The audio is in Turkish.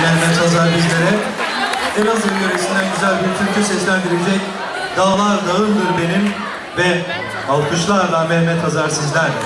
Bülent Çazar bizlere Elazığ yöresinden güzel bir türkü seslendirecek Dağlar Dağındır Benim ve alkışlarla Mehmet Hazar sizlerle.